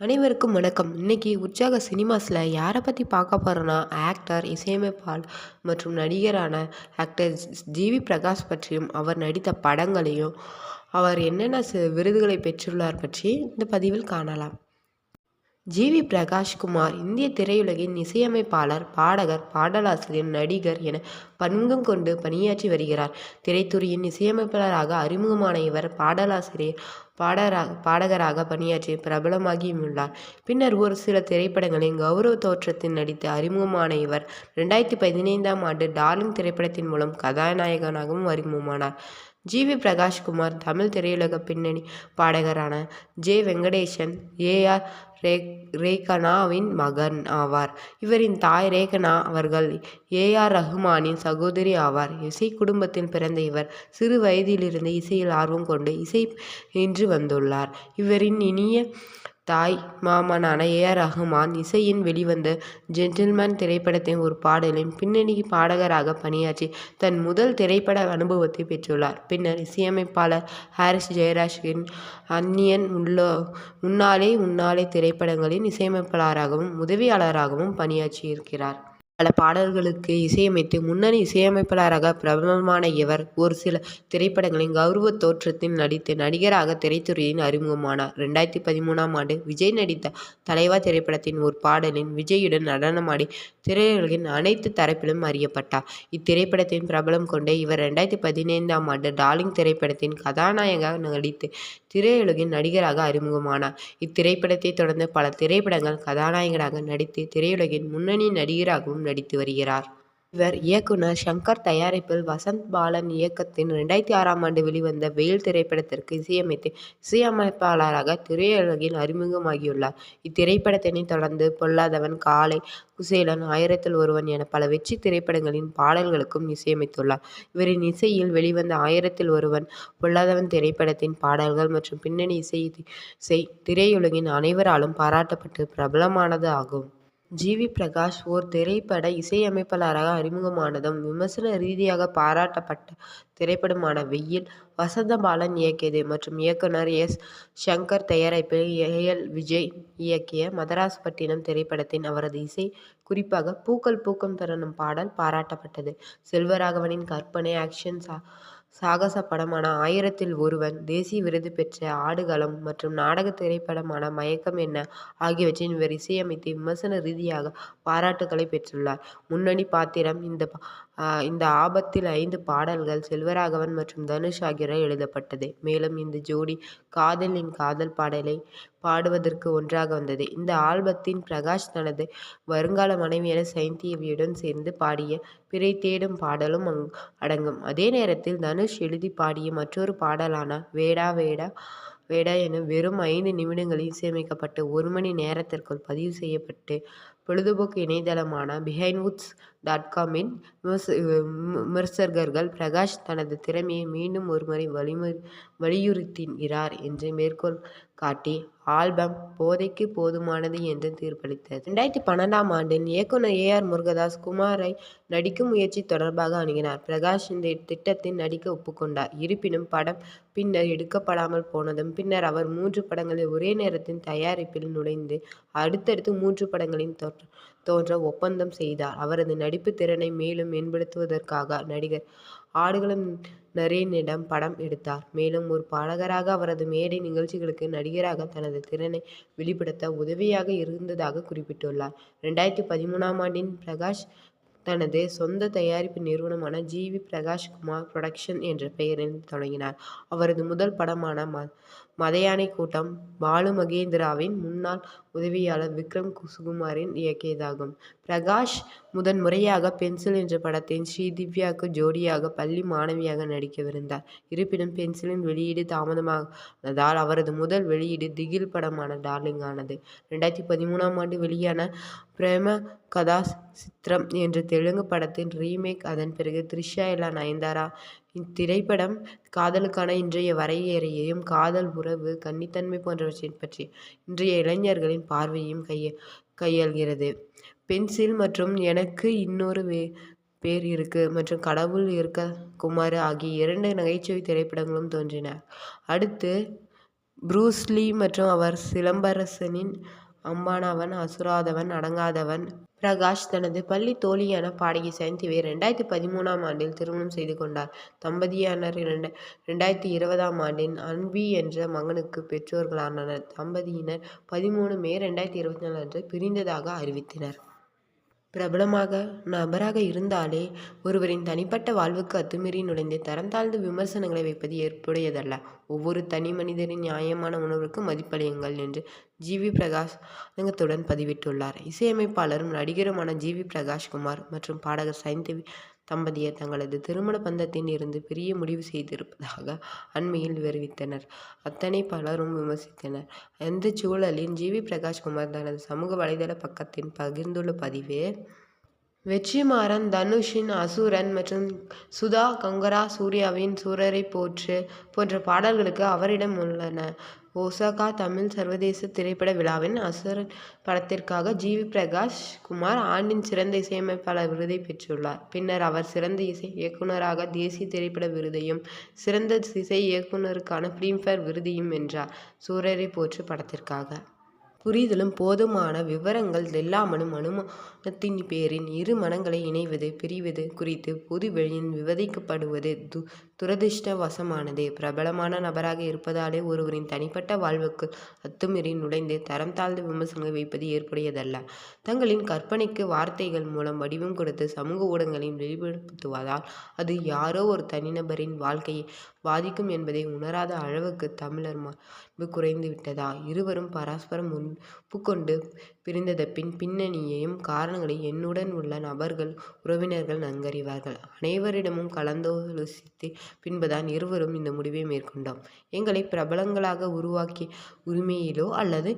அனைவருக்கும் வணக்கம். இன்னைக்கு உற்சாக சினிமாஸில் யாரை பற்றி பார்க்க போகிறோன்னா ஆக்டர் இசையமைப்பாளர் மற்றும் நடிகரான ஆக்டர் ஜிவி பிரகாஷ் பற்றியும் அவர் நடித்த படங்களையும் அவர் என்னென்ன விருதுகளை பெற்றுள்ளார் பற்றி இந்த பதிவில் காணலாம். ஜிவி பிரகாஷ்குமார் இந்திய திரையுலகின் இசையமைப்பாளர் பாடகர் பாடலாசிரியர் நடிகர் என பன்முகம் கொண்டு பணியாற்றி வருகிறார். திரைத்துறையின் இசையமைப்பாளராக அறிமுகமான இவர் பாடலாசிரியர் பாடகராக பாடகராக பணியாற்றி பிரபலமாகியுள்ளார். பின்னர் ஒரு சில திரைப்படங்களில் கௌரவ தோற்றத்தில் நடித்து அறிமுகமான இவர் ரெண்டாயிரத்தி பதினைந்தாம் ஆண்டு டார்லிங் திரைப்படத்தின் மூலம் கதாநாயகனாகவும் அறிமுகமானார். ஜிவி பிரகாஷ்குமார் தமிழ் திரையுலக பின்னணி பாடகரான ஜே. வெங்கடேசன் ஏஆர் ரே ரேகனாவின் மகன் ஆவார். இவரின் தாய் ரேகனா அவர்கள் ஏஆர் ரஹ்மானின் சகோதரி ஆவார். இசை குடும்பத்தில் பிறந்த இவர் சிறு வயதிலிருந்து இசையில் ஆர்வம் கொண்டு இசை இன்று வந்துள்ளார். இவரின் இனிய தாய் மாமனான ஏஆர் ரஹ்மான் இசையின் வெளிவந்த ஜென்டில்மேன் திரைப்படத்தின் ஒரு பாடலின் பின்னணி பாடகராக பணியாற்றி தன் முதல் திரைப்பட அனுபவத்தை பெற்றுள்ளார். பின்னர் இசையமைப்பாளர் ஹாரிஸ் ஜெயராஜின் அந்நியன் உள்ள முன்னாலே உன்னாலே திரைப்படங்களின் இசையமைப்பாளராகவும் உதவியாளராகவும் பணியாற்றியிருக்கிறார். பல பாடல்களுக்கு இசையமைத்து முன்னணி இசையமைப்பாளராக பிரபலமான இவர் ஒரு சில திரைப்படங்களின் கௌரவ தோற்றத்தில் நடித்து நடிகராக திரைத்துறையின் அறிமுகமானார். ரெண்டாயிரத்தி பதிமூணாம் ஆண்டு விஜய் நடித்த தலைவா திரைப்படத்தின் ஒரு பாடலின் விஜயுடன் நடனமாடி திரையுலகின் அனைத்து தரப்பிலும் அறியப்பட்டார். இத்திரைப்படத்தின் பிரபலம் கொண்ட இவர் ரெண்டாயிரத்தி பதினைந்தாம் ஆண்டு டார்லிங் திரைப்படத்தின் கதாநாயகனாக நடித்து திரையுலகின் நடிகராக அறிமுகமானார். இத்திரைப்படத்தை தொடர்ந்து பல திரைப்படங்கள் கதாநாயகனாக நடித்து திரையுலகின் முன்னணி நடிகராகவும் நடித்து வருகிறார். இவர் இயக்குனர் சங்கர் தயாரிப்பில் வசந்த் பாலன் இயக்கத்தின் ரெண்டாயிரத்தி ஆறாம் ஆண்டு வெளிவந்த வெயில் திரைப்படத்திற்கு இசையமைத்து இசையமைப்பாளராக திரையுலகில் அறிமுகமாகியுள்ளார். இத்திரைப்படத்தினை தொடர்ந்து பொல்லாதவன் காளை குசேலன் ஆயிரத்தில் ஒருவன் என பல வெற்றி திரைப்படங்களின் பாடல்களுக்கும் இசையமைத்துள்ளார். இவரின் இசையில் வெளிவந்த ஆயிரத்தில் ஒருவன் பொல்லாதவன் திரைப்படத்தின் பாடல்கள் மற்றும் பின்னணி இசை இசை திரையுலகின் அனைவராலும் பாராட்டப்பட்டு பிரபலமானது ஆகும். ஜிவி பிரகாஷ் ஓர் திரைப்பட இசையமைப்பாளராக அறிமுகமானதும் விமர்சன ரீதியாக பாராட்டப்பட்ட திரைப்படமான வெயில் வசந்தபாலன் இயக்கியது மற்றும் இயக்குனர் எஸ். சங்கர் தயாரிப்பில் ஏஎல் விஜய் இயக்கிய மதராசப்பட்டினம் திரைப்படத்தின் அவரது இசை குறிப்பாக பூக்கள் பூக்கும் தருணம் பாடல் பாராட்டப்பட்டது. செல்வராகவனின் கற்பனை ஆக்ஷன் சா சாகச படமான ஆயிரத்தில் ஒருவன் தேசிய விருது பெற்ற ஆடுகளம் மற்றும் நாடக திரைப்படமான மயக்கம் என்ன ஆகியவற்றின் இவர் இசையமைத்து விமர்சன ரீதியாக பாராட்டுகளை பெற்றுள்ளார். முன்னணி பாத்திரம் இந்த இந்த ஆபத்தில் ஐந்து பாடல்கள் செல்வராகவன் மற்றும் தனுஷ் ஆகியோரால் எழுதப்பட்டது. மேலும் இந்த ஜோடி காதலின் காதல் பாடலை பாடுவதற்கு ஒன்றாக வந்தது. இந்த ஆல்பத்தின் பிரகாஷ் தனது வருங்கால மனைவியான சைந்தியவியுடன் சேர்ந்து பாடிய பிறை தேடும் பாடலும் அங்- அடங்கும். அதே நேரத்தில் தனுஷ் எழுதி பாடிய மற்றொரு பாடலான வேடா வேடா வேடா என வெறும் ஐந்து நிமிடங்களில் இசையமைக்கப்பட்டு ஒரு மணி நேரத்திற்குள் பதிவு செய்யப்பட்டு பொழுதுபோக்கு இணையதளமான பிஹைண்ட்வுட்ஸ் டாட் காமின் விமர்சகர்கள் பிரகாஷ் தனது திறமையை மீண்டும் ஒருமுறை வலிமு வலியுறுத்துகிறார் என்று மேற்கோள் காட்டி ஆல்பம் போதைக்கு போதுமானது என்று தீர்ப்பளித்தது. ரெண்டாயிரத்தி பன்னெண்டாம் ஆண்டில் இயக்குனர் ஏஆர் முருகதாஸ் குமாரை நடிக்கும் முயற்சி தொடர்பாக அணுகினார். பிரகாஷ் இந்த திட்டத்தில் நடிக்க ஒப்புக்கொண்டார். இருப்பினும் படம் பின்னர் எடுக்கப்படாமல் போனதும் பின்னர் அவர் மூன்று படங்களில் ஒரே நேரத்தில் தயாரிப்பில் நுழைந்து அடுத்தடுத்து மூன்று படங்களின் தோற்ற தோன்ற ஒப்பந்தம் செய்தார். அவரது நடிப்பு திறனை மேலும் மேம்படுத்துவதற்காக நடிகர் ஆடுகளம் நரேனிடம் படம் எடுத்தார். மேலும் ஒரு பாடகராக அவரது மேடை நிகழ்ச்சிகளுக்கு நடிகராக தனது திறனை வெளிப்படுத்த உதவியாக இருந்ததாக குறிப்பிட்டுள்ளார். ரெண்டாயிரத்தி பதிமூணாம் ஆண்டின் பிரகாஷ் தனது சொந்த தயாரிப்பு நிறுவனமான ஜிவி பிரகாஷ் குமார் புரொடக்ஷன் என்ற பெயரில் தொடங்கினார். அவரது முதல் படமான ம மதையானை கூட்டம் பாலு மகேந்திராவின் முன்னாள் உதவியாளர் விக்ரம் சுகுமாரின் இயக்கியதாகும் பிரகாஷ் முதன் முறையாக பென்சில் என்ற படத்தில் ஸ்ரீதிவ்யாவுக்கு ஜோடியாக பள்ளி மாணவியாக நடிக்கவிருந்தார். இருப்பினும் பென்சிலின் வெளியீடு தாமதமானதால் அவரது முதல் வெளியீடு திகில் படமான டார்லிங் ஆனது. ரெண்டாயிரத்தி பதிமூணாம் ஆண்டு வெளியான பிரேம கதா சித்திரம் என்ற தெலுங்கு படத்தின் ரீமேக் அதன் பிறகு த்ரிஷா இல்லா நயன்தாரா இத்திரைப்படம் காதலுக்கான இன்றைய வரையறையையும் காதல் உறவு கன்னித்தன்மை போன்றவற்றை பற்றி இன்றைய இளைஞர்களின் பார்வையையும் கைய கையாள்கிறது. பென்சில் மற்றும் எனக்கு இன்னொரு வே பேர் இருக்கு. மற்றும் கடவுள் இருக்க குமார் ஆகிய இரண்டு நகைச்சுவை திரைப்படங்களும் தோன்றின. அடுத்து ப்ரூஸ்லி மற்றும் அவர் சிலம்பரசனின் அம்பானவன் அசுராதவன் அடங்காதவன். பிரகாஷ் தனது பள்ளி தோழியான பாடகி சயந்திவை ரெண்டாயிரத்தி பதிமூணாம் ஆண்டில் திருமணம் செய்து கொண்டார். தம்பதியானர் இரண்டு ரெண்டாயிரத்தி இருபதாம் ஆண்டின் அன்பி என்ற மகனுக்கு பெற்றோர்களானனர். தம்பதியினர் பதிமூணு மே ரெண்டாயிரத்தி இருபத்தி நாலு அன்று பிரிந்ததாக அறிவித்தனர். பிரபலமாக நபராக இருந்தாலே ஒருவரின் தனிப்பட்ட வாழ்வுக்கு அத்துமீறி நுழைந்து தரம் விமர்சனங்களை வைப்பது ஏற்புடையதல்ல. ஒவ்வொரு தனி மனிதரின் நியாயமான உணர்வுக்கு மதிப்பளியுங்கள் என்று ஜிவி பிரகாஷ் அலங்கத்துடன் பதிவிட்டுள்ளார். இசையமைப்பாளரும் நடிகருமான ஜிவி பிரகாஷ் குமார் மற்றும் பாடகர் சைந்தவி தம்பதியர் தங்களது திருமண பந்தத்தில் இருந்து பிரிய முடிவு செய்திருப்பதாக அண்மையில் தெரிவித்தனர் அத்தனை பலரும் விமர்சித்தனர். அந்த சூழலில் ஜிவி பிரகாஷ் குமார் தனது சமூக வலைதள பக்கத்தின் பகிர்ந்துள்ள பதிவே வெற்றிமாறன் தனுஷின் அசுரன் மற்றும் சுதா கங்கரா சூர்யாவின் சூரரை போற்று போன்ற பாடல்களுக்கு அவரிடம் உள்ளன. ஒசாகா தமிழ் சர்வதேச திரைப்பட விழாவின் அசுரன் படத்திற்காக ஜிவி பிரகாஷ் குமார் ஆண்டின் சிறந்த இசையமைப்பாளர் விருதை பெற்றுள்ளார். பின்னர் அவர் சிறந்த இசை இயக்குனராக தேசிய திரைப்பட விருதையும் சிறந்த இசை இயக்குனருக்கான ஃபிலிம்ஃபேர் விருதையும் வென்றார். சூரரை போற்று படத்திற்காக. புரிதலும் போதுமான விவரங்கள் இல்லாமலும் அனுமானத்தின் பேரில் இரு மனங்களை இணைவது பிரிவது குறித்து பொது வெளியில் விவாதிக்கப்படுவது து துரதிருஷ்டவசமானது. பிரபலமான நபராக இருப்பதாலே ஒருவரின் தனிப்பட்ட வாழ்வுக்குள் அத்துமீறி நுழைந்து தரம் தாழ்ந்த விமர்சனங்களை வைப்பது ஏற்புடையதல்ல. தங்களின் கற்பனைக்கு வார்த்தைகள் மூலம் வடிவம் கொடுத்து சமூக ஊடகங்களில் வெளிப்படுத்துவதால் அது யாரோ ஒரு தனிநபரின் வாழ்க்கையை பாதிக்கும் என்பதை உணராத அளவுக்கு தமிழர் மாண்பு குறைந்து விட்டதா? இருவரும் பரஸ்பரம் ஒப்புக்கொண்டு பிரிந்ததன் பின்னணியையும் காரணங்களையும் என்னுடன் உள்ள நபர்கள் உறவினர்கள் நன்கறிவார்கள். அனைவரிடமும் கலந்தாலோசித்த பின்புதான் இருவரும் இந்த முடிவை மேற்கொண்டோம். எங்களை பிரபலங்களாக உருவாக்கிய உரிமையிலோ அல்லது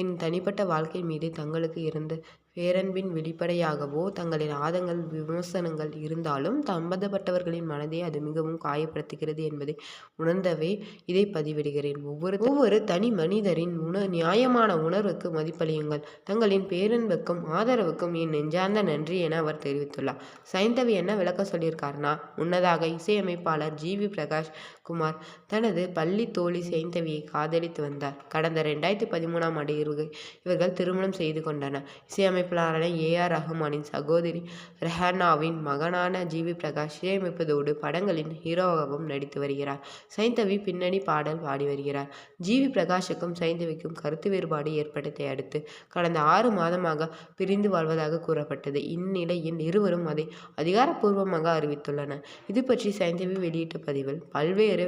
என் தனிப்பட்ட வாழ்க்கை மீது தங்களுக்கு இருந்த பேரன்பின் வெளிப்படையாகவோ தங்களின் ஆதங்கள் விமர்சனங்கள் இருந்தாலும் சம்பந்தப்பட்டவர்களின் மனதை அது மிகவும் காயப்படுத்துகிறது என்பதை உணர்ந்தவே இதை பதிவிடுகிறேன். ஒவ்வொரு ஒவ்வொரு தனி மனிதரின் உண நியாயமான உணர்வுக்கு மதிப்பளியுங்கள். தங்களின் பேரன்புக்கும் ஆதரவுக்கும் என் நெஞ்சார்ந்த நன்றி என அவர் தெரிவித்துள்ளார். சைந்தவி என்ன விளக்க சொல்லியிருக்காருனா முன்னதாக இசையமைப்பாளர் ஜி வி பிரகாஷ் குமார் தனது பள்ளி தோழி சைந்தவியை காதலித்து வந்தார். கடந்த ரெண்டாயிரத்தி பதிமூணாம் ஆண்டு இவர்கள் இவர்கள் திருமணம் செய்து கொண்டனர். இசையமைப்பாளரான ஏ. ஆர். ரஹ்மானின் சகோதரி ரெஹானாவின் மகனான ஜி. வி. பிரகாஷ் இசையமைப்பதோடு படங்களின் ஹீரோவாகவும் நடித்து வருகிறார். சைந்தவி பின்னணி பாடல் பாடி வருகிறார். ஜி. வி. பிரகாஷுக்கும் சைந்தவிக்கும் கருத்து வேறுபாடு ஏற்பட்டதை அடுத்து கடந்த ஆறு மாதமாக பிரிந்து வாழ்வதாக கூறப்பட்டது. இந்நிலையில் இருவரும் அதை அதிகாரப்பூர்வமாக அறிவித்துள்ளனர். இது பற்றி சைந்தவி வெளியிட்ட பதிவில் பல்வேறு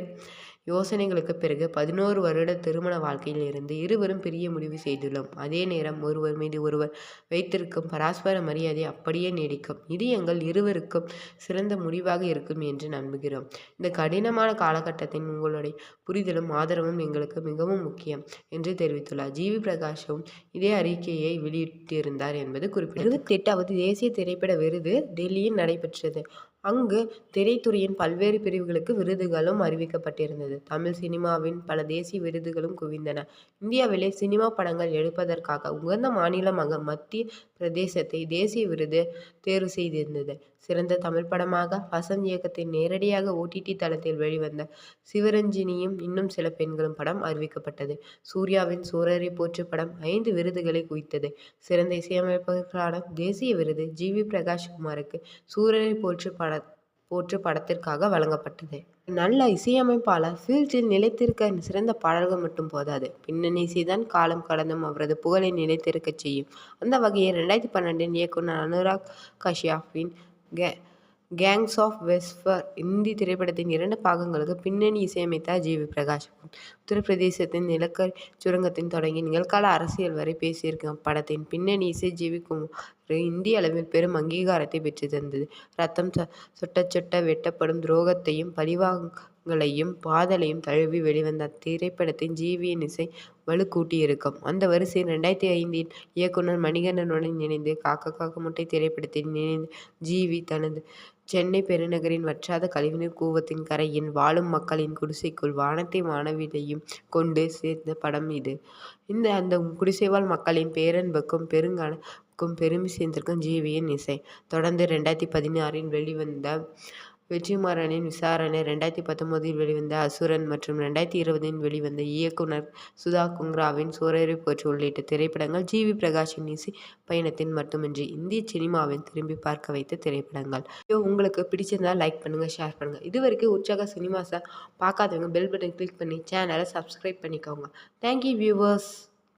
யோசனைகளுக்கு பிறகு பதினோரு வருட திருமண வாழ்க்கையில் இருந்து இருவரும் பிரிய முடிவு செய்துள்ளோம். அதே நேரம் ஒருவர் மீது ஒருவர் வைத்திருக்கும் பரஸ்பர மரியாதை அப்படியே நீடிக்கும். இது எங்கள் இருவருக்கும் சிறந்த முடிவாக இருக்கும் என்று நம்புகிறோம். இந்த கடினமான காலகட்டத்தின் உங்களுடைய புரிதலும் ஆதரவும் எங்களுக்கு மிகவும் முக்கியம் என்று தெரிவித்துள்ளார். ஜிவி பிரகாஷும் இதே அறிக்கையை வெளியிட்டிருந்தார் என்பது குறிப்பிட்டது இருபத்தி எட்டாவது தேசிய திரைப்பட விருது டெல்லியில் நடைபெற்றது. அங்கு திரைத்துறையின் பல்வேறு பிரிவுகளுக்கு விருதுகளும் அறிவிக்கப்பட்டிருந்தது. தமிழ் சினிமாவின் பல தேசிய விருதுகளும் குவிந்தன. இந்தியாவிலே சினிமா படங்கள் எடுப்பதற்காக உகந்த மாநிலமாக மத்திய பிரதேசத்தை தேசிய விருது தேர்வு செய்திருந்தது. சிறந்த தமிழ் படமாக வசந்த் இயக்கத்தில் நேரடியாக ஓடிடி தளத்தில் வெளிவந்த சிவரஞ்சினியும் இன்னும் சில பெண்களும் படம் அறிவிக்கப்பட்டது. சூர்யாவின் சூரரை போற்று படம் ஐந்து விருதுகளை குவித்தது. சிறந்த இசையமைப்பாளருக்கான தேசிய விருது ஜி. வி. பிரகாஷ் குமாருக்கு சூரரை போற்று பட போற்று படத்திற்காக வழங்கப்பட்டது. நல்ல இசையமைப்பாளர் ஃபீல்டில் நிலைத்திருக்க சிறந்த பாடல்கள் மட்டும் போதாது. பின்னணி இசைதான் காலம் கடந்தும் அவரது புகழை நிலைத்திருக்கச் செய்யும். அந்த வகையில் ரெண்டாயிரத்தி பன்னெண்டில் இயக்குனர் அனுராக் கஷ்யாஃபின் கே கேங்ஸ் ஆஃப் வெஸ்பர் இந்தி திரைப்படத்தின் இரண்டு பாகங்களுக்கு பின்னணி இசையமைத்தார் ஜி. வி. பிரகாஷ். உத்தரப்பிரதேசத்தின் நிலக்கரி சுரங்கத்தின் தொடங்கி நிகழ்கால அரசியல் வரை பேசியிருக்கும் படத்தின் பின்னணி இசை ஜி. குமார் இந்திய அளவில் பெரும் அங்கீகாரத்தை பெற்று தந்தது. ரத்தம் சொட்ட சொட்ட வெட்டப்படும் துரோகத்தையும் பழிவாங்கலையும் பாதலையும் தழுவி வெளிவந்த அத்திரைப்படத்தின் ஜீவியின் இசை வலுக்கூட்டியிருக்கும். அந்த வரிசையில் ரெண்டாயிரத்தி ஐந்தில் இயக்குனர் மணிகண்டனுடன் இணைந்து காக்க காக்க முட்டை திரைப்படத்தில் இணைந்து ஜிவி தனது சென்னை பெருநகரின் வற்றாத கழிவுநீர் கூவத்தின் கரையில் வாழும் மக்களின் குடிசைக்குள் வானத்தை வானவிலையும் கொண்டு சேர்ந்த படம் இது. இந்த அந்த குடிசைவாழ் மக்களின் பேரன்புக்கும் பெருங்கணக்கும் பெருமை சேர்ந்திருக்கும் ஜீவியின் இசை. தொடர்ந்து ரெண்டாயிரத்தி பதினாறில் வெளிவந்த வெற்றிமாறனின் விசாரணை ரெண்டாயிரத்தி பத்தொம்போதில் வெளிவந்த அசுரன் மற்றும் ரெண்டாயிரத்தி இருபதில் வெளிவந்த இயக்குனர் சுதா குங்ராவின் சூரரை போற்று உள்ளிட்ட திரைப்படங்கள் ஜி வி பிரகாஷின் இசை பயணத்தின் மட்டுமின்றி இந்திய சினிமாவின் திரும்பி பார்க்க வைத்த திரைப்படங்கள். ஐயோ உங்களுக்கு பிடிச்சிருந்தா லைக் பண்ணுங்கள் ஷேர் பண்ணுங்கள் இது வரைக்கும் உற்சாக சினிமாஸை பார்க்காதவங்க பெல் பட்டன் கிளிக் பண்ணி சேனலை சப்ஸ்கிரைப் பண்ணிக்கோங்க. Thank you viewers